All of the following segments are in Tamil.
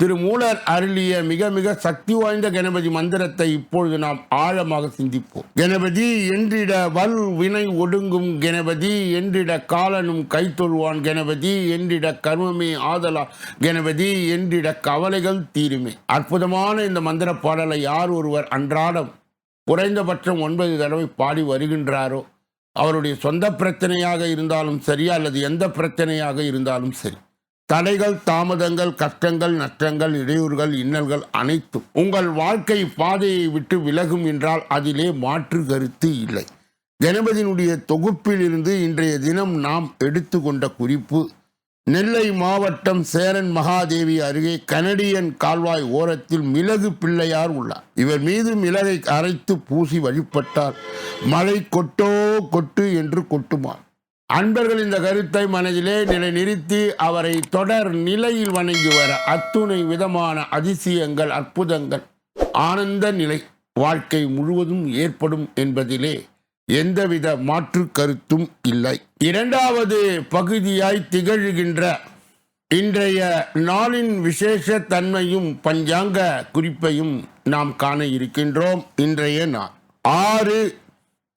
திரு மூலர் அருளிய மிக மிக சக்தி வாய்ந்த கணபதி மந்திரத்தை இப்பொழுது நாம் ஆழமாக சிந்திப்போம். கணபதி என்றிட வல் வினை ஒடுங்கும் கணபதி என்றிட காலனும் கைத்தொழுவான் கணபதி என்றிட கர்மமே ஆதலா கணபதி என்றிட கவலைகள் தீருமே. அற்புதமான இந்த மந்திர பாடலை யார் ஒருவர் அன்றாடம் குறைந்தபட்சம் ஒன்பது தடவை பாடி வருகின்றாரோ அவருடைய சொந்த பிரச்சனையாக இருந்தாலும் சரி அல்லது எந்த பிரச்சனையாக இருந்தாலும் சரி. தடைகள் தாமதங்கள் கஷ்டங்கள் நஷ்டங்கள் இடையூறுகள் இன்னல்கள் அனைத்தும் உங்கள் வாழ்க்கை பாதையை விட்டு விலகும் என்றால் அதிலே மாற்று கருத்து இல்லை. கணபதியினுடைய தொகுப்பிலிருந்து இன்றைய தினம் நாம் எடுத்துக்கொண்ட குறிப்பு நெல்லை மாவட்டம் சேரன் மகாதேவி அருகே கனடியன் கால்வாய் ஓரத்தில் மிளகு பிள்ளையார் உள்ளார். இவர் மீது மிளகை அரைத்து பூசி வழிபட்டார். மழை கொட்டோ கொட்டு என்று கொட்டுமார் அன்பர்கள் இந்த கருத்தை மனதிலே நிலைநிறுத்தி அவரை தொடர் நிலையில் வணங்கி வர அத்துணை விதமான அதிசயங்கள் அற்புதங்கள் ஆனந்த நிலை வாழ்க்கை முழுவதும் ஏற்படும் என்பதிலே எந்தவித மாற்று கருத்தும் இல்லை. இரண்டாவது பகுதியாய் திகழ்கின்ற இன்றைய நாளின் விசேஷ தன்மையும் பஞ்சாங்க குறிப்பையும் நாம் காண இருக்கின்றோம். இன்றைய நாள் ஆறு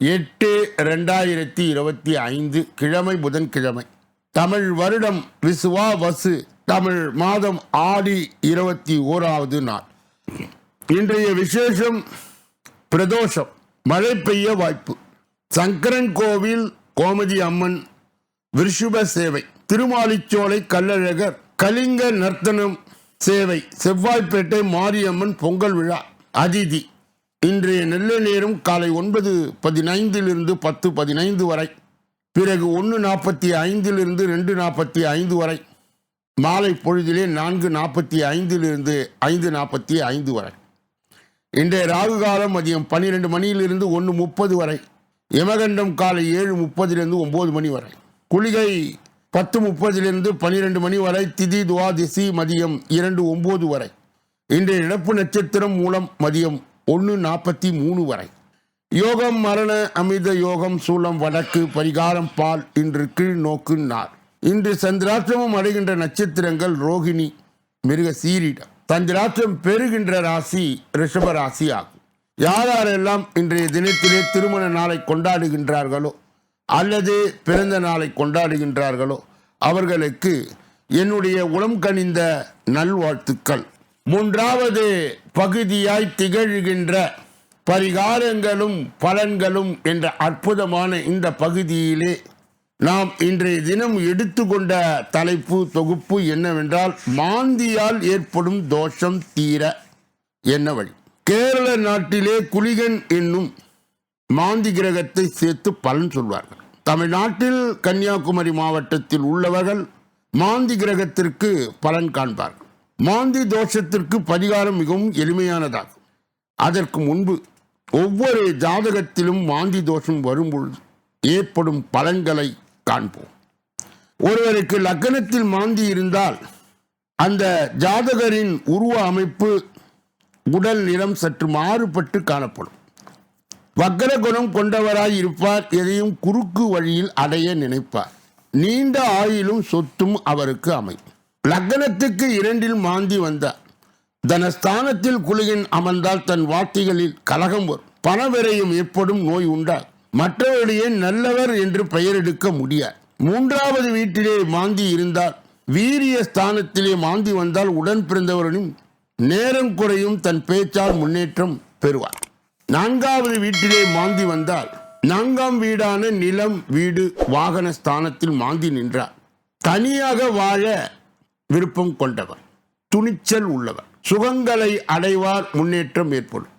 எட்டு ரெண்டாயிரத்தி இருபத்தி ஐந்து கிழமை புதன்கிழமை. தமிழ் வருடம் விசுவா வசு தமிழ் மாதம் ஆடி இருபத்தி ஓராவது நாள். இன்றைய விசேஷம் பிரதோஷம் மழை பெய்ய வாய்ப்பு. சங்கரன் கோவில் கோமதி அம்மன் விருஷுப சேவை திருமாலிச்சோலை கள்ளழகர் கலிங்க நர்த்தனம் சேவை செவ்வாய்ப்பேட்டை மாரியம்மன் பொங்கல் விழா அதிதி. இன்றைய நெல்லை நேரம் காலை ஒன்பது பதினைந்திலிருந்து பத்து பதினைந்து வரை பிறகு ஒன்று நாற்பத்தி ஐந்திலிருந்து ரெண்டு நாற்பத்தி ஐந்து வரை மாலை பொழுதிலே நான்கு நாற்பத்தி ஐந்திலிருந்து ஐந்து நாற்பத்தி ஐந்து வரை. இன்றைய ராகு காலம் மதியம் பன்னிரெண்டு மணியிலிருந்து ஒன்று முப்பது வரை யமகண்டம் காலை ஏழு முப்பதிலிருந்து ஒம்பது மணி வரை. குளிகை பத்து முப்பதிலிருந்து பன்னிரெண்டு மணி வரை திதி துவாதிசி மதியம் இரண்டு ஒம்பது வரை. இன்றைய இழப்பு நட்சத்திரம் மூலம் மதியம் ஒன்று நாற்பத்தி மூணு வரை. யோகம் மரண அமிர்த யோகம் சூலம் வடக்கு பரிகாரம் பால் இன்று கீழ் நோக்கு நாள். இன்று சந்திராற்றமும் அடைகின்ற நட்சத்திரங்கள் ரோகிணி மிருக சீரிடம். சந்திராற்றம் பெறுகின்ற ராசி ரிஷப ராசி ஆகும். யார் யாரெல்லாம் இன்றைய தினத்திலே திருமண நாளை கொண்டாடுகின்றார்களோ அல்லது பிறந்த நாளை கொண்டாடுகின்றார்களோ அவர்களுக்கு என்னுடைய உளம் கனிந்த நல்வாழ்த்துக்கள். மூன்றாவது பகுதியாய் திகழ்கின்ற பரிகாரங்களும் பலன்களும் என்ற அற்புதமான இந்த பகுதியிலே நாம் இன்றைய தினம் எடுத்துக்கொண்ட தலைப்பு தொகுப்பு என்னவென்றால் மாந்தியால் ஏற்படும் தோஷம் தீர என்ன வழி? கேரள நாட்டிலே குளிகன் என்னும் மாந்தி கிரகத்தை சேர்த்து பலன் சொல்வார்கள். தமிழ்நாட்டில் கன்னியாகுமரி மாவட்டத்தில் உள்ளவர்கள் மாந்தி கிரகத்திற்கு பலன் காண்பார்கள். மாந்தி தோஷத்திற்கு பரிகாரம் மிகவும் எளிமையானதாகும். அதற்கு முன்பு ஒவ்வொரு ஜாதகத்திலும் மாந்தி தோஷம் வரும்பொழுது ஏற்படும் பலன்களை காண்போம். ஒருவருக்கு லக்னத்தில் மாந்தி இருந்தால் அந்த ஜாதகரின் உருவ அமைப்பு உடல் நிறம் சற்று மாறுபட்டு காணப்படும். வக்கர குணம் கொண்டவராய் இருப்பார் எதையும் குறுக்கு வழியில் அடைய நினைப்பார். நீண்ட ஆயிலும் சொத்தும் அவருக்கு அமையும். லக்னத்துக்கு இரண்டில் மாந்தி வந்தார் தனஸ்தானத்தில் குழுகின் அமர்ந்தால் தன் வார்த்தைகளில் கலகம் வரும். பணவிரையும் ஏற்படும் நோய் உண்டார். மற்றவருடைய நல்லவர் என்று பெயர் எடுக்க முடியாது. மூன்றாவது வீட்டிலே மாந்தி இருந்தால் வீரிய ஸ்தானத்திலே மாந்தி வந்தால் உடன் பிறந்தவர்களும் நேரம் குறையும் தன் பேச்சால் முன்னேற்றம் பெறுவார். நான்காவது வீட்டிலே மாந்தி வந்தால் நான்காம் வீடான நிலம் வீடு வாகன ஸ்தானத்தில் மாந்தி நின்றார். தனியாக வாழ விருப்பம் கொண்டவர். துணிச்சல் உள்ளவர். சுகங்களை அடைவார் முன்னேற்றம் ஏற்படும்.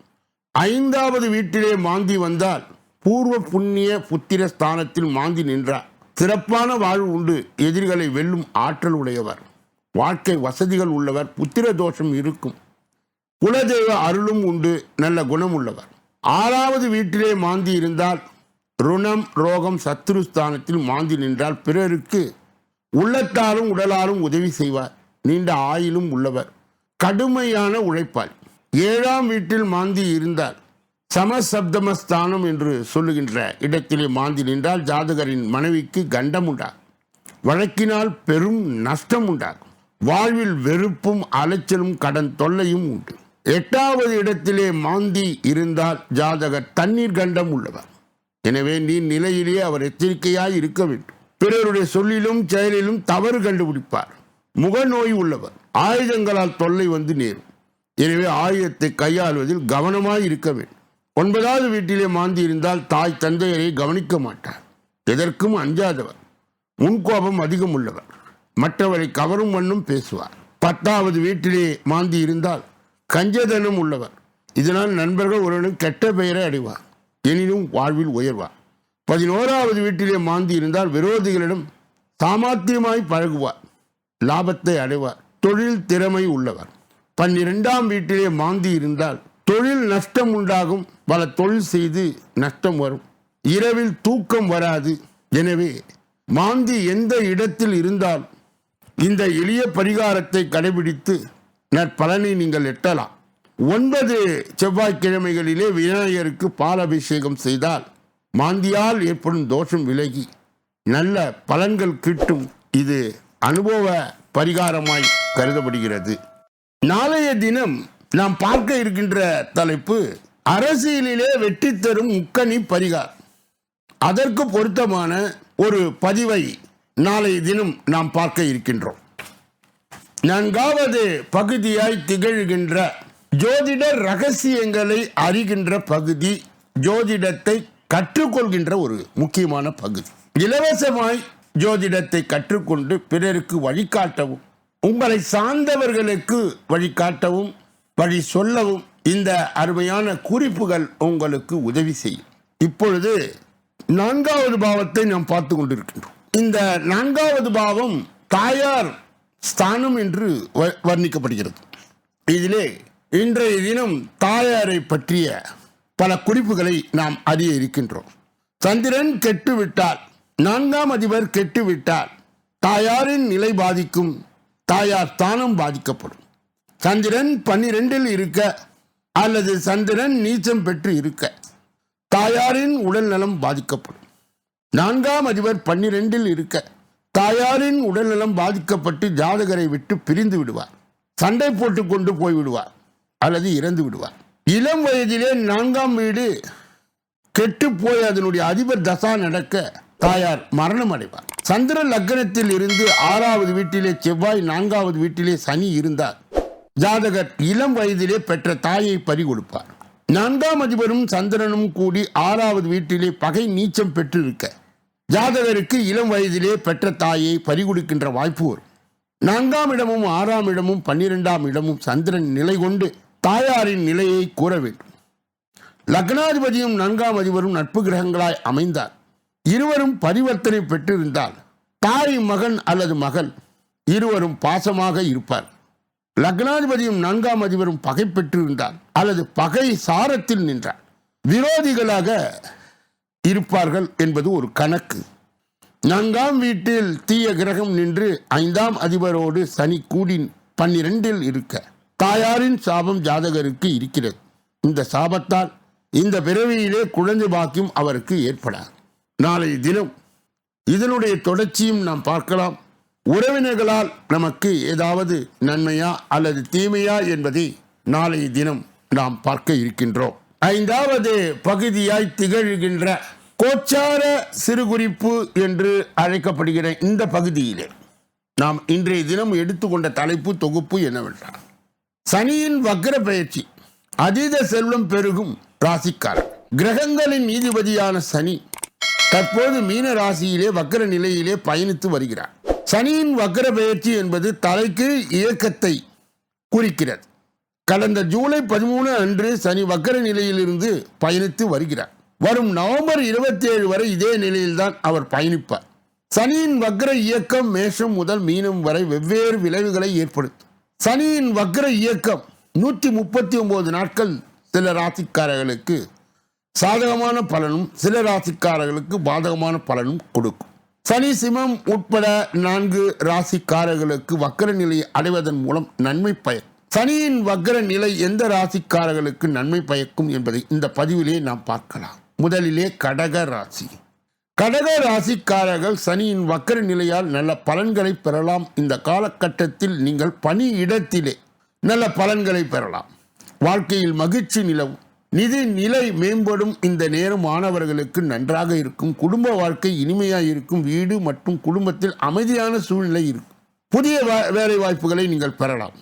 ஐந்தாவது வீட்டிலே மாந்தி வந்தால் பூர்வ புண்ணிய புத்திர ஸ்தானத்தில் மாந்தி நின்றார். சிறப்பான வாழ்வு உண்டு. எதிரிகளை வெல்லும் ஆற்றல் உடையவர். வாழ்க்கை வசதிகள் உள்ளவர். புத்திர தோஷம் இருக்கும். குலதெய்வ அருளும் உண்டு. நல்ல குணம் உள்ளவர். ஆறாவது வீட்டிலே மாந்தி இருந்தால் ருணம் ரோகம் சத்துருஸ்தானத்தில் மாந்தி நின்றால் பிறருக்கு உள்ளத்தாலும் உடலாலும் உதவி செய்வார். நீண்ட ஆயிலும் உள்ளவர். கடுமையான உழைப்பாளி ஏழாம் வீட்டில் மாந்தி இருந்தார். சமசப்தமஸ்தானம் என்று சொல்லுகின்ற இடத்திலே மாந்தி நின்றால் ஜாதகரின் மனைவிக்கு கண்டம் உண்டாகும் வழக்கினால் பெரும் நஷ்டம் உண்டாகும் வாழ்வில் வெறுப்பும் அலைச்சலும் கடன் தொல்லையும் உண்டு. எட்டாவது இடத்திலே மாந்தி இருந்தால் ஜாதகர் தண்ணீர் கண்டம் உள்ளவர். எனவே நீ நிலையிலேயே அவர் எச்சரிக்கையாய் இருக்க வேண்டும். பிறருடைய சொல்லிலும் செயலிலும் தவறு கண்டுபிடிப்பார். முகநோய் உள்ளவர். ஆயுதங்களால் தொல்லை வந்து நேரும். எனவே ஆயுதத்தை கையாள்வதில் கவனமாய் இருக்க வேண்டும். ஒன்பதாவது வீட்டிலே மாந்தி இருந்தால் தாய் தந்தையரை கவனிக்க மாட்டார். எதற்கும் அஞ்சாதவர். முன்கோபம் அதிகம் உள்ளவர். மற்றவரை கவரும் வண்ணம் பேசுவார். பத்தாவது வீட்டிலே மாந்தி இருந்தால் கஞ்சதனம் உள்ளவர். இதனால் நண்பர்கள் ஒருவனும் கெட்ட பெயரை அடைவார். எனினும் வாழ்வில் உயர்வார். பதினோராவது வீட்டிலே மாந்தி இருந்தால் விரோதிகளிடம் சாமர்த்தியமாய் பழகுவார் லாபத்தை அடைவார் தொழில் திறமை உள்ளவர். பன்னிரெண்டாம் வீட்டிலே மாந்தி இருந்தால் தொழில் நஷ்டம் உண்டாகும் பல தொழில் செய்து நஷ்டம் வரும். இரவில் தூக்கம் வராது. எனவே மாந்தி எந்த இடத்தில் இருந்தால் இந்த எளிய பரிகாரத்தை கடைபிடித்து நற்பலனை நீங்கள் எட்டலாம். ஒன்பது செவ்வாய்க்கிழமைகளிலே விநாயகருக்கு பால் அபிஷேகம் செய்தால் மாந்தியால் ஏற்படும் தோஷம் விலகி நல்ல பலன்கள் கிட்டும் இது அனுபவ பரிகாரமாய் கருதப்படுகிறது. நாளைய தினம் நாம் பார்க்க இருக்கின்ற தலைப்பு அரசியலிலே வெற்றி தரும் முக்கணி பரிகார் அதற்கு பொருத்தமான ஒரு பதிவை நாளைய தினம் நாம் பார்க்க இருக்கின்றோம். நான்காவது பகுதியாய் திகழ்கின்ற ஜோதிட ரகசியங்களை அறிகின்ற பகுதி ஜோதிடத்தை கற்றுக்கொள்கின்ற ஒரு முக்கியமான பகுதி. இலவசமாய் ஜோதிடத்தை கற்றுக்கொண்டு பிறருக்கு வழிகாட்டவும் உங்களை சார்ந்தவர்களுக்கு வழிகாட்டவும் வழி சொல்லவும் இந்த அருமையான குறிப்புகள் உங்களுக்கு உதவி செய்யும். இப்பொழுது நான்காவது பாவத்தை நாம் பார்த்து கொண்டிருக்கின்றோம். இந்த நான்காவது பாவம் தாயார் ஸ்தானம் என்று வ- வர்ணிக்கப்படுகிறது. இதிலே இன்றைய தினம் தாயாரை பற்றிய பல குறிப்புகளை நாம் அறிய இருக்கின்றோம். சந்திரன் கெட்டுவிட்டால் நான்காம் அதிபர் கெட்டுவிட்டால் தாயாரின் நிலை பாதிக்கும் தாயார் தானும் பாதிக்கப்படும். சந்திரன் பன்னிரெண்டில் இருக்க அல்லது சந்திரன் நீச்சம் பெற்று இருக்க தாயாரின் உடல் நலம் பாதிக்கப்படும். நான்காம் அதிபர் பன்னிரெண்டில் இருக்க தாயாரின் உடல்நலம் பாதிக்கப்பட்டு ஜாதகரை விட்டு பிரிந்து விடுவார். சண்டை போட்டு கொண்டு போய் விடுவார் அல்லது இறந்து விடுவார். இளம் வயதிலே நான்காம் வீடு கெட்டு போய் அதனுடைய அதிபர் தசா நடக்க தாயார் மரணம் அடைவார் சந்திர லக்னத்தில் இருந்து ஆறாவது வீட்டிலே செவ்வாய் நான்காவது வீட்டிலே சனி இருந்தார். ஜாதகர் இளம் வயதிலே பெற்ற தாயை பறி கொடுப்பார். நான்காம் அதிபரும் சந்திரனும் கூடி ஆறாவது வீட்டிலே பகை நீச்சம் பெற்றிருக்க. ஜாதகருக்கு இளம் வயதிலே பெற்ற தாயை பறிகொடுக்கின்ற வாய்ப்பு வரும். நான்காம் இடமும் ஆறாம் இடமும் பன்னிரெண்டாம் இடமும் சந்திரன் நிலை கொண்டு தாயாரின் நிலையை கூற வேண்டும். லக்னாதிபதியும் நான்காம் அதிபரும் நட்பு கிரகங்களாய் அமைந்தார். இருவரும் பரிவர்த்தனை பெற்றிருந்தால் தாய் மகன் அல்லது மகள் இருவரும் பாசமாக இருப்பார். லக்னாதிபதியும் நான்காம் அதிபரும் பகை பெற்றிருந்தால் அல்லது பகை சாரத்தில் நின்றார். விரோதிகளாக இருப்பார்கள் என்பது ஒரு கணக்கு. நான்காம் வீட்டில் தீய கிரகம் நின்று ஐந்தாம் அதிபரோடு சனி கூடி பன்னிரெண்டில் இருக்க தாயாரின் சாபம் ஜாதகருக்கு இருக்கிறது. இந்த சாபத்தால் இந்த பிறவியிலே குழந்தை பாக்கியம் அவருக்கு ஏற்படாது. நாளைய தினம் இதனுடைய தொடர்ச்சியும் நாம் பார்க்கலாம். உறவினர்களால் நமக்கு ஏதாவது நன்மையா அல்லது தீமையா என்பதை நாளைய தினம் நாம் பார்க்க இருக்கின்றோம். ஐந்தாவது பகுதியாய் திகழ்கின்ற கோச்சார சிறுகுறிப்பு என்று அழைக்கப்படுகிற இந்த பகுதியிலே நாம் இன்றைய தினம் எடுத்துக்கொண்ட தலைப்பு தொகுப்பு என்னவென்றால் சனியின் வக்ர பயிற்சி அதீத செல்வம் பெருகும் ராசிக்காரர். கிரகங்களின் நீதிபதியான சனி தற்போது மீன ராசியிலே வக்ர நிலையிலே பயணித்து வருகிறார். சனியின் வக்ர பெயர்ச்சி என்பது தலைக்கு இயக்கத்தை குறிக்கிறது. கடந்த ஜூலை பதிமூணு அன்று சனி வக்கர நிலையிலிருந்து பயணித்து வருகிறார். வரும் நவம்பர் இருபத்தி ஏழு வரை இதே நிலையில்தான் அவர் பயணிப்பார். சனியின் வக்ர இயக்கம் மேஷம் முதல் மீனம் வரை வெவ்வேறு விளைவுகளை ஏற்படுத்தும். சனியின் வக்ர இயக்கம் நூற்றி முப்பத்தி ஒன்பது நாட்கள் சில ராசிக்காரர்களுக்கு சாதகமான பலனும் சில ராசிக்காரர்களுக்கு பாதகமான பலனும் கொடுக்கும். சனி சிமம் உட்பட நான்கு ராசிக்காரர்களுக்கு வக்கர நிலையை அடைவதன் மூலம் நன்மை பயன் சனியின் வக்ர நிலை எந்த ராசிக்காரர்களுக்கு நன்மை பயக்கும் என்பதை இந்த பதிவிலே நாம் பார்க்கலாம். முதலிலே கடக ராசி. கடக ராசிக்காரர்கள் சனியின் வக்கர நிலையால் நல்ல பலன்களை பெறலாம். இந்த காலகட்டத்தில் நீங்கள் பணி இடத்திலே நல்ல பலன்களை பெறலாம். வாழ்க்கையில் மகிழ்ச்சி நிலவும். நிதி நிலை மேம்படும். இந்த நேரம் மாணவர்களுக்கு நன்றாக இருக்கும். குடும்ப வாழ்க்கை இனிமையாக இருக்கும். வீடு மற்றும் குடும்பத்தில் அமைதியான சூழ்நிலை இருக்கும். புதிய வேலை வாய்ப்புகளை நீங்கள் பெறலாம்.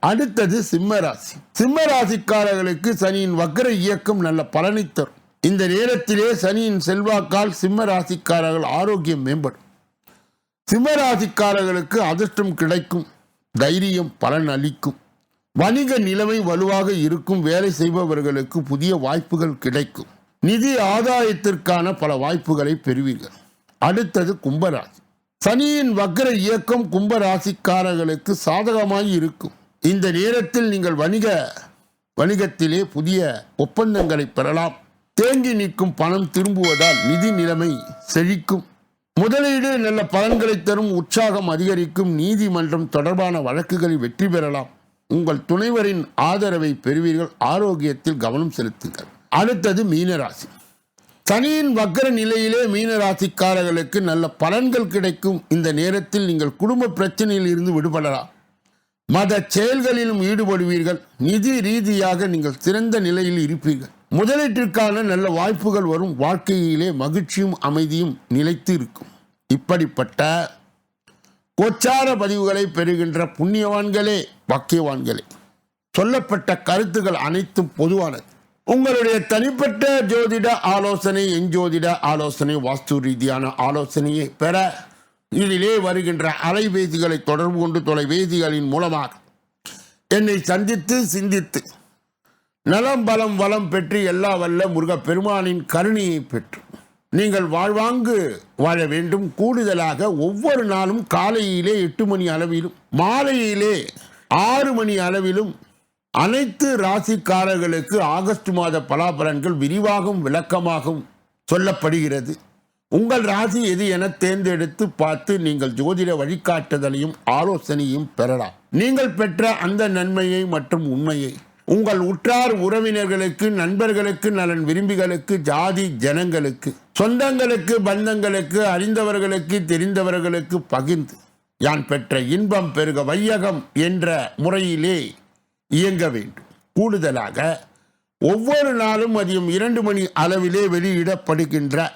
அடுத்தது சிம்ம ராசி. சிம்ம ராசிக்காரர்களுக்கு சனியின் வக்கர இயக்கம் நல்ல பலனை தரும். இந்த நேரத்திலே சனியின் செல்வாக்கால் சிம்ம ராசிக்காரர்கள் ஆரோக்கியம் மேம்படும். சிம்ம ராசிக்காரர்களுக்கு அதிர்ஷ்டம் கிடைக்கும். தைரியம் பலன் அளிக்கும். வணிக நிலைமை வலுவாக இருக்கும். வேலை செய்பவர்களுக்கு புதிய வாய்ப்புகள் கிடைக்கும். நிதி ஆதாயத்திற்கான பல வாய்ப்புகளை பெறுவீர்கள். அடுத்தது கும்பராசி. சனியின் வக்கர இயக்கம் கும்பராசிக்காரர்களுக்கு சாதகமாய் இருக்கும். இந்த நேரத்தில் நீங்கள் வணிக வணிகத்திலே புதிய ஒப்பந்தங்களை பெறலாம். தேங்கி நிற்கும் பணம் திரும்புவதால் நிதி நிலைமை செழிக்கும். முதலீடு நல்ல பலன்களை தரும் உற்சாகம் அதிகரிக்கும் நீதிமன்றம் தொடர்பான வழக்குகளில் வெற்றி பெறலாம். உங்கள் துணைவரின் ஆதரவை பெறுவீர்கள். ஆரோக்கியத்தில் கவனம் செலுத்துங்கள். அடுத்தது மீனராசி. சனியின் வக்கர நிலையிலே மீனராசிக்காரர்களுக்கு நல்ல பலன்கள் கிடைக்கும். இந்த நேரத்தில் நீங்கள் குடும்ப பிரச்சனையில் இருந்து விடுபடலாம். மத செயல்களிலும் ஈடுபடுவீர்கள். நிதி ரீதியாக நீங்கள் சிறந்த நிலையில் இருப்பீர்கள். முதலீட்டிற்கான நல்ல வாய்ப்புகள் வரும். வாழ்க்கையிலே மகிழ்ச்சியும் அமைதியும் நிலைத்து இருக்கும். இப்படிப்பட்ட கோச்சார பதிவுகளை பெறுகின்ற புண்ணியவான்களே பாக்கியவான்களே சொல்லப்பட்ட கருத்துகள் அனைத்தும் பொதுவானது. உங்களுடைய தனிப்பட்ட ஜோதிட ஆலோசனை எஞ்சோதிட ஆலோசனை வாஸ்து ரீதியான ஆலோசனையை பெற இதிலே வருகின்ற அலைபேசிகளை தொடர்பு கொண்டு தொலைபேசிகளின் மூலமாக என்னை சந்தித்து சிந்தித்து நலம் பலம் வளம் பெற்று எல்லா வல்ல முருகப்பெருமானின் கருணையை பெற்று நீங்கள் வாழ்வாங்கு வாழ வேண்டும். கூடுதலாக ஒவ்வொரு நாளும் காலையிலே எட்டு மணி அளவிலும் மாலையிலே ஆறு மணி அளவிலும் அனைத்து ராசிக்காரர்களுக்கு ஆகஸ்ட் மாத பலாபலன்கள் விரிவாகவும் விளக்கமாகவும் சொல்லப்படுகிறது. உங்கள் ராசி எது என தேர்ந்தெடுத்து பார்த்து நீங்கள் ஜோதிட வழிகாட்டுதலையும் ஆலோசனையும் பெறலாம். நீங்கள் பெற்ற அந்த நன்மையை மற்றும் உண்மையை உங்கள் உற்றார் உறவினர்களுக்கு நண்பர்களுக்கு நலன் விரும்பிகளுக்கு ஜாதி ஜனங்களுக்கு சொந்தங்களுக்கு பந்தங்களுக்கு அறிந்தவர்களுக்கு தெரிந்தவர்களுக்கு பகிர்ந்து யான் பெற்ற இன்பம் பெருக வையகம் என்ற முறையிலே இயங்க வேண்டும். கூடுதலாக ஒவ்வொரு நாளும் மதியம் இரண்டு மணி அளவிலே வெளியிடப்படுகின்ற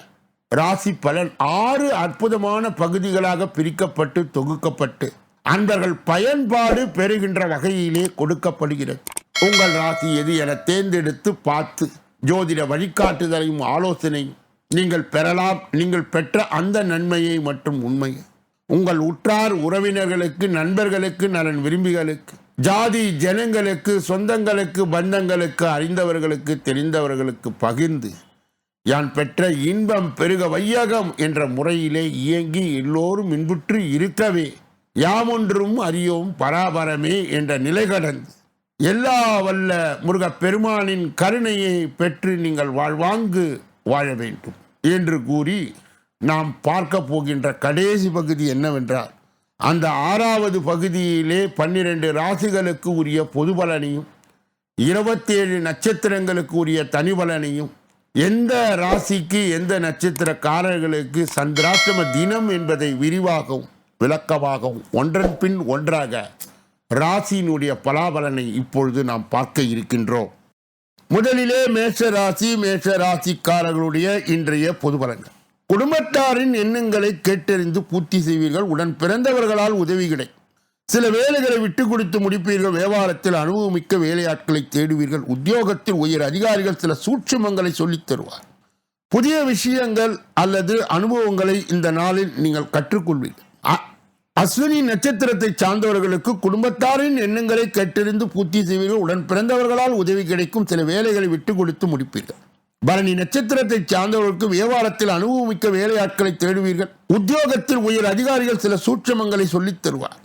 ராசி பலன் ஆறு அற்புதமான பகுதிகளாக பிரிக்கப்பட்டு தொகுக்கப்பட்டு அன்பர்கள் பயன்பாடு பெறுகின்ற வகையிலே கொடுக்கப்படுகிறது. உங்கள் ராசி எது என தேர்ந்தெடுத்து பார்த்து ஜோதிட வழிகாட்டுதலையும் ஆலோசனையும் நீங்கள் பெறலாம். நீங்கள் பெற்ற அந்த நன்மையை மற்றும் உண்மையை உங்கள் உற்றார் உறவினர்களுக்கு நண்பர்களுக்கு நலன் விரும்பிகளுக்கு ஜாதி ஜனங்களுக்கு சொந்தங்களுக்கு பந்தங்களுக்கு அறிந்தவர்களுக்கு தெரிந்தவர்களுக்கு பகிர்ந்து யான் பெற்ற இன்பம் பெருக வையகம் என்ற முறையிலே இயங்கி எல்லோரும் இன்புற்று இருக்கவே. யாமொன்றும் அறியோம் பராபரமே என்ற நிலை கடந்து எல்லா வல்ல முருகப் பெருமானின் கருணையை பெற்று நீங்கள் வாழ்வாங்கு வாழ வேண்டும். என்று கூறி நாம் பார்க்க போகின்ற கடைசி பகுதி என்னவென்றால் அந்த ஆறாவது பகுதியிலே பன்னிரண்டு ராசிகளுக்கு உரிய பொது பலனையும் இருபத்தேழு நட்சத்திரங்களுக்கு உரிய தனி பலனையும் எந்த ராசிக்கு எந்த நட்சத்திரக்காரர்களுக்கு சந்திராஷ்டம தினம் என்பதை விரிவாகவும் விளக்கமாகவும் ஒன்றன் பின் ஒன்றாக ராசியினுடைய பலாபலனை இப்பொழுது நாம் பார்க்க இருக்கின்றோம். முதலிலே மேஷ ராசி மேஷ ராசிக்காரர்களுடைய இன்றைய பொது பலன்கள் குடும்பத்தாரின் எண்ணங்களை கேட்டறிந்து பூர்த்தி செய்வீர்கள். உடன் பிறந்தவர்களால் உதவி கிடை சில வேலைகளை விட்டு கொடுத்து முடிப்பீர்கள். வியாபாரத்தில் அனுபவமிக்க வேலையாட்களை தேடுவீர்கள். உத்தியோகத்தில் உயர் அதிகாரிகள் சில சூட்சுமங்களை சொல்லித் தருவார். புதிய விஷயங்கள் அல்லது அனுபவங்களை இந்த நாளில் நீங்கள் கற்றுக்கொள்வீர்கள். அஸ்வினி நட்சத்திரத்தை சார்ந்தவர்களுக்கு குடும்பத்தாரின் எண்ணங்களை கேட்டறிந்து பூர்த்தி செய்வீர்கள். உடன் பிறந்தவர்களால் உதவி கிடைக்கும் சில வேலைகளை விட்டு கொடுத்து முடிப்பீர்கள். பரணி நட்சத்திரத்தை சார்ந்தவர்களுக்கு வியாபாரத்தில் அனுபவமிக்க வேலையாட்களை தேடுவீர்கள். உத்தியோகத்தில் உயர் அதிகாரிகள் சில சூட்சமங்களை சொல்லித் தருவார்.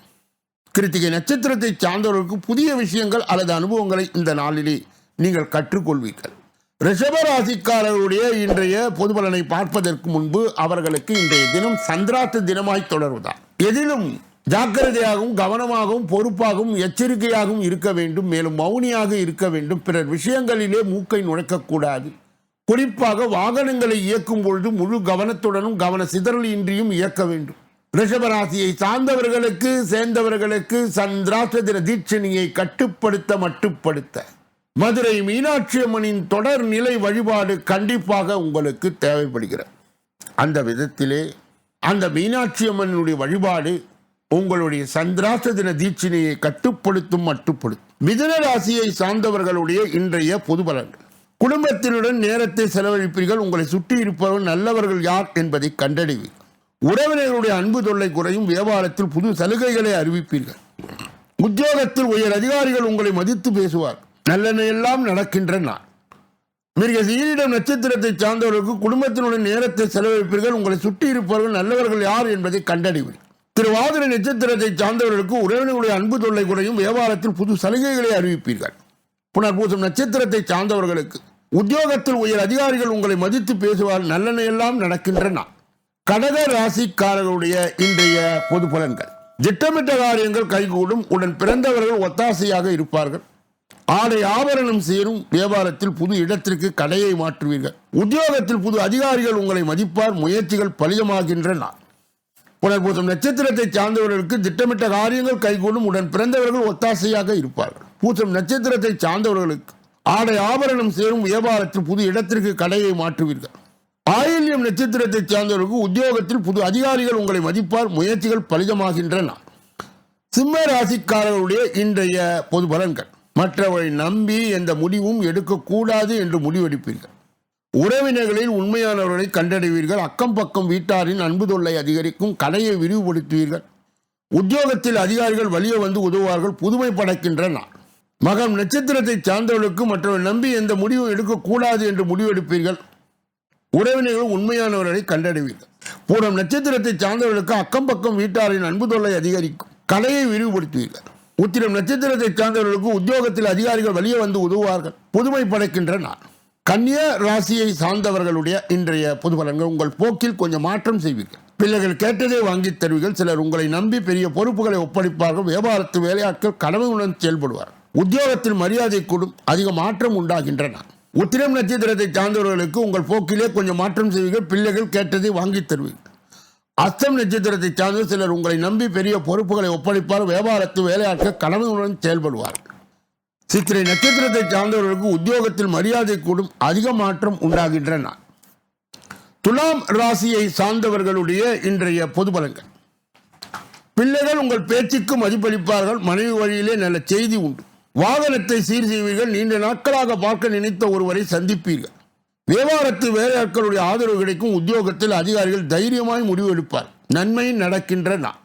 கிருத்திகை நட்சத்திரத்தை சார்ந்தவர்களுக்கு புதிய விஷயங்கள் அல்லது அனுபவங்களை இந்த நாளிலே நீங்கள் கற்றுக்கொள்வீர்கள். ரிஷபராசிக்காரர்களுடைய இன்றைய பொதுபலனை பார்ப்பதற்கு முன்பு அவர்களுக்கு இன்றைய தினம் சந்திராத்து தினமாய் தொடர்வதால் எதிலும் ஜாக்கிரதையாகவும் கவனமாகவும் பொறுப்பாகவும் எச்சரிக்கையாகவும் இருக்க வேண்டும். மேலும் மௌனியாக இருக்க வேண்டும். பிறர் விஷயங்களிலே மூக்கை நுழைக்கக்கூடாது. குறிப்பாக வாகனங்களை இயக்கும் பொழுது முழு கவனத்துடனும் கவன சிதறல் இன்றியும் இயக்க வேண்டும். ரிஷபராசியை சார்ந்தவர்களுக்கு சேர்ந்தவர்களுக்கு சந்திராஷ்டிர தீட்சணியை கட்டுப்படுத்த மட்டுப்படுத்த. மதுரை மீனாட்சி அம்மனின் தொடர் நிலை வழிபாடு கண்டிப்பாக உங்களுக்கு தேவைப்படுகிறது. அந்த விதத்திலே அந்த மீனாட்சி அம்மனுடைய வழிபாடு உங்களுடைய சந்திராச தின தீட்சினையை கட்டுப்படுத்தும் மட்டுப்படுத்தும் மிதுன ராசியை சார்ந்தவர்களுடைய இன்றைய பொது பலன்கள். குடும்பத்தினுடன் நேரத்தை செலவழிப்பீர்கள். உங்களை சுற்றி இருப்பவர்கள் நல்லவர்கள் யார் என்பதை கண்டறிவீர்கள். உறவினர்களுடைய அன்பு தொல்லை குறையும். வியாபாரத்தில் புது சலுகைகளை அறிவிப்பீர்கள். உத்தியோகத்தில் உயர் அதிகாரிகள் உங்களை மதித்து பேசுவார் நல்லெண்ண எல்லாம் நடக்கின்ற நாள். மிக சீரிடம் நட்சத்திரத்தை சார்ந்தவர்களுக்கு குடும்பத்தினுடன் நேரத்தை செலவழிப்பீர்கள். உங்களை சுற்றி இருப்பவர்கள் நல்லவர்கள் யார் என்பதை கண்டறிவீர்கள் திருவாதிரை நட்சத்திரத்தை சார்ந்தவர்களுக்கு உறவினர்களுடைய அன்பு தொல்லை குறையும் வியாபாரத்தில் புது சலுகைகளை அறிவிப்பீர்கள். புனர்பூசம் நட்சத்திரத்தை சார்ந்தவர்களுக்கு உத்தியோகத்தில் உயர் அதிகாரிகள் உங்களை மதித்து பேசுவார். நல்லெண்ண நடக்கின்றன. கடக ராசிக்காரர்களுடைய இன்றைய பொது பலன்கள். திட்டமிட்ட காரியங்கள் கைகூடும். உடன் பிறந்தவர்கள் ஒத்தாசையாக இருப்பார்கள். ஆடை ஆபரணம் சேரும் வியாபாரத்தில் புது இடத்திற்கு கடையை மாற்றுவீர்கள். உத்தியோகத்தில் புது அதிகாரிகள் உங்களை மதிப்பார் முயற்சிகள் பலிதமாகின்றன புனர்பூசம் நட்சத்திரத்தை சார்ந்தவர்களுக்கு திட்டமிட்ட காரியங்கள் கைகூடும் உடன் பிறந்தவர்கள் ஒத்தாசையாக இருப்பார்கள். பூசம் நட்சத்திரத்தை சார்ந்தவர்களுக்கு ஆடை ஆபரணம் சேரும் வியாபாரத்தில் புது இடத்திற்கு கடையை மாற்றுவீர்கள். ஆயில்யம் நட்சத்திரத்தை சார்ந்தவர்களுக்கு உத்தியோகத்தில் புது அதிகாரிகள் உங்களை மதிப்பார் முயற்சிகள் பலிதமாகின்றன சிம்ம ராசிக்காரர்களுடைய இன்றைய பொது பலன்கள். மற்றவரை நம்பி எந்த முடிவும் எடுக்கக்கூடாது என்று முடிவெடுப்பீர்கள். உறவினர்களில் உண்மையானவர்களை கண்டறிவீர்கள் அக்கம் பக்கம் வீட்டாரின் அன்பு தொல்லை அதிகரிக்கும். கடையை விரிவுபடுத்துவீர்கள். உத்தியோகத்தில் அதிகாரிகள் வழியே வந்து உதவுவார்கள். புதுமை படைக்கின்ற நாள் மகம் நட்சத்திரத்தை சார்ந்தவர்களுக்கு மற்றவர் நம்பி எந்த முடிவும் எடுக்கக்கூடாது என்று முடிவெடுப்பீர்கள். உறவினர்கள் உண்மையானவர்களை கண்டறிவீர்கள் பூரம் நட்சத்திரத்தை சார்ந்தவர்களுக்கு அக்கம் பக்கம் வீட்டாரின் அன்பு தொல்லை அதிகரிக்கும். கலையை விரிவுபடுத்துவீர்கள். உத்திரம் நட்சத்திரத்தை சார்ந்தவர்களுக்கு உத்தியோகத்தில் அதிகாரிகள் வெளியே வந்து உதவுவார்கள். புதுமை படைக்கின்ற நாள் கன்னிய ராசியை சார்ந்தவர்களுடைய இன்றைய பொது பலன்கள் உங்கள் போக்கில் கொஞ்சம் மாற்றம் செய்வீர்கள். பிள்ளைகள் கேட்டதை வாங்கித் தருவீர்கள். சிலர் உங்களை நம்பி பெரிய பொறுப்புகளை ஒப்படைப்பார்கள். வியாபாரத்து வேலையாட்கள் கடமையுடன் செயல்படுவார். உத்தியோகத்தில் மரியாதை கூடும். அதிக மாற்றம் உண்டாகின்றன. உத்திரம் நட்சத்திரத்தை சார்ந்தவர்களுக்கு உங்கள் போக்கிலே கொஞ்சம் மாற்றம் செய்வீர்கள். பிள்ளைகள் கேட்டதை வாங்கி தருவீர்கள். அஸ்தம் நட்சத்திரத்தை சார்ந்த சிலர் உங்களை நம்பி பெரிய பொறுப்புகளை ஒப்படைப்பார் வியாபாரத்து வேலையாட்கள் கனவுடன் செயல்படுவார். சித்திரை நட்சத்திரத்தை சார்ந்தவர்களுக்கு உத்தியோகத்தில் மரியாதை கூடும் அதிக மாற்றம் உண்டாகின்றன. துலாம் ராசியை சார்ந்தவர்களுடைய இன்றைய பொது பலங்கள் பிள்ளைகள் உங்கள் பேச்சுக்கு மதிப்பளிப்பார்கள் மனைவி வழியிலே நல்ல செய்தி உண்டு. வாகனத்தை சீர் செய்வீர்கள் நீண்ட நாட்களாக பார்க்க நினைத்த ஒருவரை சந்திப்பீர்கள். வியாபாரத்து வேலையாட்களுடைய ஆதரவு கிடைக்கும். உத்தியோகத்தில் அதிகாரிகள் தைரியமாய் முடிவு எடுப்பார். நன்மை நடக்கின்ற நான்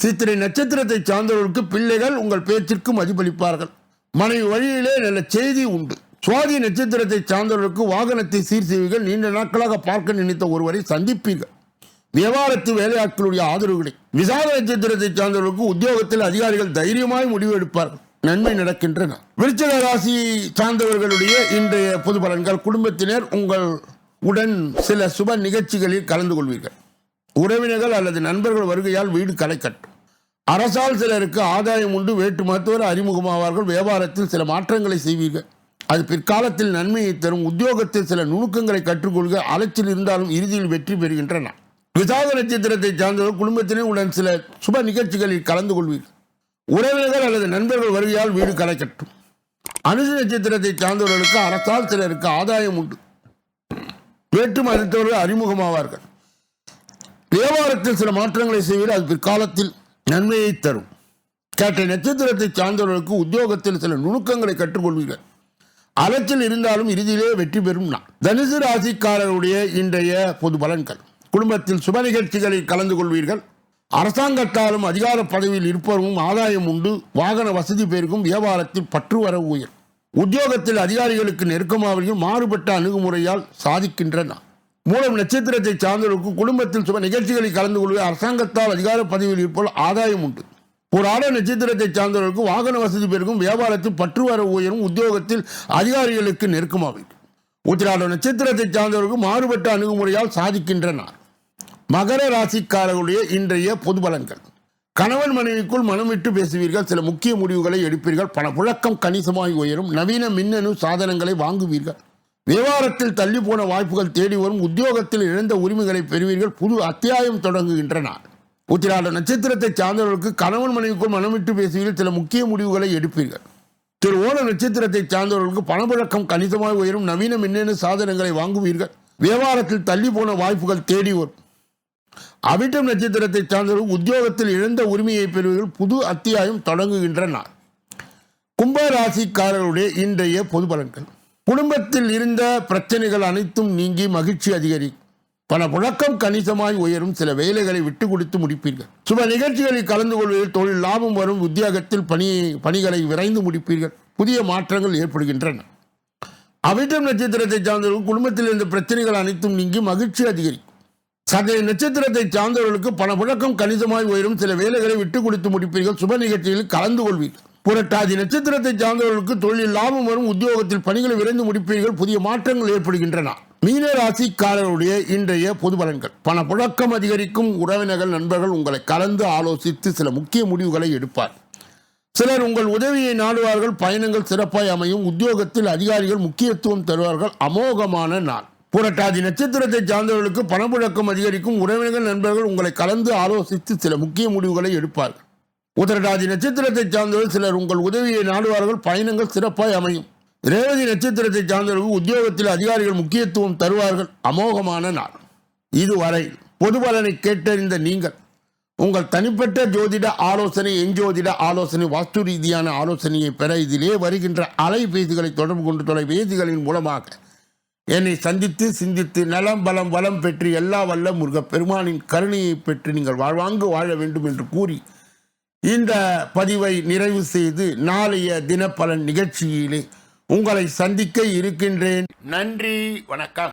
சித்திரை நட்சத்திரத்தை சார்ந்தவர்களுக்கு பிள்ளைகள் உங்கள் பேச்சிற்கு மதிப்பளிப்பார்கள். மனைவி வழியிலே நல்ல செய்தி உண்டு. சுவாதி நட்சத்திரத்தை சார்ந்தவர்களுக்கு வாகனத்தை சீர் செய்வீர்கள் நீண்ட நாட்களாக பார்க்க நினைத்த ஒருவரை சந்திப்பீர்கள். வியாபாரத்து வேலையாட்களுடைய ஆதரவு கிடைக்கும். விசாக நட்சத்திரத்தை சார்ந்தவர்களுக்கு உத்தியோகத்தில் அதிகாரிகள் தைரியமாய் முடிவு எடுப்பார்கள். நன்மை நடக்கின்றன. விருச்சக ராசி சார்ந்தவர்களுடைய இன்றைய பொது பலன்கள் குடும்பத்தினர் உங்கள் உடன் சில சுப நிகழ்ச்சிகளில் கலந்து கொள்வீர்கள். உறவினர்கள் அல்லது நண்பர்கள் வருகையால் வீடு கலைக்கட்டும் அரசால் சிலருக்கு ஆதாயம் உண்டு வேட்டு மருத்துவர் அறிமுகமாவார்கள் வியாபாரத்தில் சில மாற்றங்களை செய்வீர்கள். அது பிற்காலத்தில் நன்மையை தரும் உத்தியோகத்தில் சில நுணுக்கங்களை கற்றுக்கொள்க அலைச்சல் இருந்தாலும் இறுதியில் வெற்றி பெறுகின்றன. விசாக நட்சத்திரத்தை சார்ந்தவர் குடும்பத்தினர் உடன் சில சுப நிகழ்ச்சிகளில் கலந்து கொள்வீர்கள். உறவினர்கள் அல்லது நண்பர்கள் வருகையால் வீடு கலைக்கட்டும். அனுசு நட்சத்திரத்தை சார்ந்தவர்களுக்கு அரசால் சிலருக்கு ஆதாயம் உண்டு. வேற்று மதத்தவர்கள் அறிமுகமாவார்கள். வியாபாரத்தில் சில மாற்றங்களை செய்வது அது பிற்காலத்தில் நன்மையை தரும். கேட்ட நட்சத்திரத்தை சார்ந்தவர்களுக்கு உத்தியோகத்தில் சில நுணுக்கங்களை கற்றுக்கொள்வீர்கள். அலைச்சல் இருந்தாலும் இறுதியிலே வெற்றி பெறும் நான் தனுசு ராசிக்காரருடைய இன்றைய பொது பலன்கள். குடும்பத்தில் சுப நிகழ்ச்சிகளில் கலந்து கொள்வீர்கள். அரசாங்கத்தாலும் அதிகார பதவியில் இருப்பவரும் ஆதாயம் உண்டு. வாகன வசதி பெருகும் வியாபாரத்தில் பற்று வர உயர். உத்தியோகத்தில் அதிகாரிகளுக்கு நெருக்கமாவதையும் மாறுபட்ட அணுகுமுறையால் சாதிக்கின்றன. மூலம் நட்சத்திரத்தை சார்ந்தவர்களுக்கு குடும்பத்தில் சுப நிகழ்ச்சிகளில் கலந்து கொள்வது அரசாங்கத்தால் அதிகார பதவியில் இருப்போல் ஆதாயம் உண்டு. ஒரு ஆட நட்சத்திரத்தை சார்ந்தவர்களுக்கு வாகன வசதி பெருகும் வியாபாரத்தில் பற்று வர உயரும். உத்தியோகத்தில் அதிகாரிகளுக்கு நெருக்கமாகும் உத்திராட நட்சத்திரத்தை சார்ந்தவர்களுக்கு மாறுபட்ட அணுகுமுறையால் சாதிக்கின்றனர் மகர ராசிக்காரர்களுடைய இன்றைய பொது பலன்கள். கணவன் மனைவிக்குள் மனம் விட்டு பேசுவீர்கள். சில முக்கிய முடிவுகளை எடுப்பீர்கள். பண புழக்கம் கணிசமாகி உயரும். நவீன மின்னணு சாதனங்களை வாங்குவீர்கள். வியாபாரத்தில் தள்ளி போன வாய்ப்புகள் தேடி வரும். உத்தியோகத்தில் இழந்த உரிமைகளை பெறுவீர்கள். புது அத்தியாயம் தொடங்குகின்ற நாள் உத்திராட நட்சத்திரத்தை சார்ந்தவர்களுக்கு கணவன் மனைவிக்குள் மனம் விட்டு பேசுவீர்கள். சில முக்கிய முடிவுகளை எடுப்பீர்கள். திரு ஓண நட்சத்திரத்தை சார்ந்தவர்களுக்கு பணப்புழக்கம் கணிசமாக உயரும். நவீன மின்னணு சாதனங்களை வாங்குவீர்கள். விவகாரத்தில் தள்ளி போன வாய்ப்புகள் தேடி வரும். அவிட்டம் நட்சத்திரத்தை சார்ந்தவர்கள் உத்தியோகத்தில் இழந்த உரிமையை பெறுவதில் புது அத்தியாயம் தொடங்குகின்ற நாள் இன்றைய பொது பலன்கள். குடும்பத்தில் இருந்த பிரச்சனைகள் அனைத்தும் நீங்கி மகிழ்ச்சி அதிகரிக்கும். பல புழக்கம் கணிசமாய் உயரும். சில வேலைகளை விட்டு கொடுத்து முடிப்பீர்கள். சுப நிகழ்ச்சிகளில் கலந்து கொள்வதில் தொழில் லாபம் வரும். உத்தியோகத்தில் பணி பணிகளை விரைந்து முடிப்பீர்கள். புதிய மாற்றங்கள் ஏற்படுகின்றன. அவிட்டம் நட்சத்திரத்தை சார்ந்தவர்கள் குடும்பத்தில் இருந்த பிரச்சனைகள் அனைத்தும் நீங்கி மகிழ்ச்சி அதிகரிக்கும். சகை நட்சத்திரத்தை சார்ந்தவர்களுக்கு பண புழக்கம் கணிதமாய் உயரும் சில வேலைகளை விட்டு கொடுத்து முடிப்பீர்கள். சுப நிகழ்ச்சிகளில் கலந்து கொள்வீர்கள் புரட்டாதி நட்சத்திரத்தை சார்ந்தவர்களுக்கு தொழில் லாபம் வரும் உத்தியோகத்தில் பணிகளை விரைந்து முடிப்பீர்கள் புதிய மாற்றங்கள் ஏற்படுகின்றன. மீன ராசிக்காரருடைய இன்றைய பொது பலன்கள். பண புழக்கம் அதிகரிக்கும் உறவினர்கள் நண்பர்கள் உங்களை கலந்து ஆலோசித்து சில முக்கிய முடிவுகளை எடுப்பார். சிலர் உங்கள் உதவியை நாடுவார்கள் பயணங்கள் சிறப்பாய் அமையும் உத்தியோகத்தில் அதிகாரிகள் முக்கியத்துவம் தருவார்கள் அமோகமான நாள். புரட்டாதி நட்சத்திரத்தை சார்ந்தவர்களுக்கு பணப்புழக்கம் அதிகரிக்கும். உறவினர்கள் நண்பர்கள் உங்களை கலந்து ஆலோசித்து சில முக்கிய முடிவுகளை எடுப்பார்கள். உதரடாதி நட்சத்திரத்தை சார்ந்தவர்கள் சிலர் உங்கள் உதவியை நாடுவார்கள். பயணங்கள் சிறப்பாய் அமையும். ரேவதி நட்சத்திரத்தை சார்ந்தவர்கள் உத்தியோகத்தில் அதிகாரிகள் முக்கியத்துவம் தருவார்கள். அமோகமான நாள். இதுவரை பொது பலனை கேட்டறிந்த நீங்கள் உங்கள் தனிப்பட்ட ஜோதிட ஆலோசனை எஞ்சோதிட ஆலோசனை வாஸ்து ரீதியான ஆலோசனையை பெற இதிலே வருகின்ற அலைபேசிகளை தொடர்பு கொண்டு தொலைபேசிகளின் மூலமாக என்னை சந்தித்து சிந்தித்து நலம் பலம் வளம் பெற்று எல்லா வல்ல முருக பெருமானின் கருணையை பெற்று நீங்கள் வாழ்வாங்கு வாழ வேண்டும் என்று கூறி இந்த பதிவை நிறைவு செய்து நாளைய தினப்பலன் நிகழ்ச்சியிலே உங்களை சந்திக்க இருக்கின்றேன். நன்றி வணக்கம்.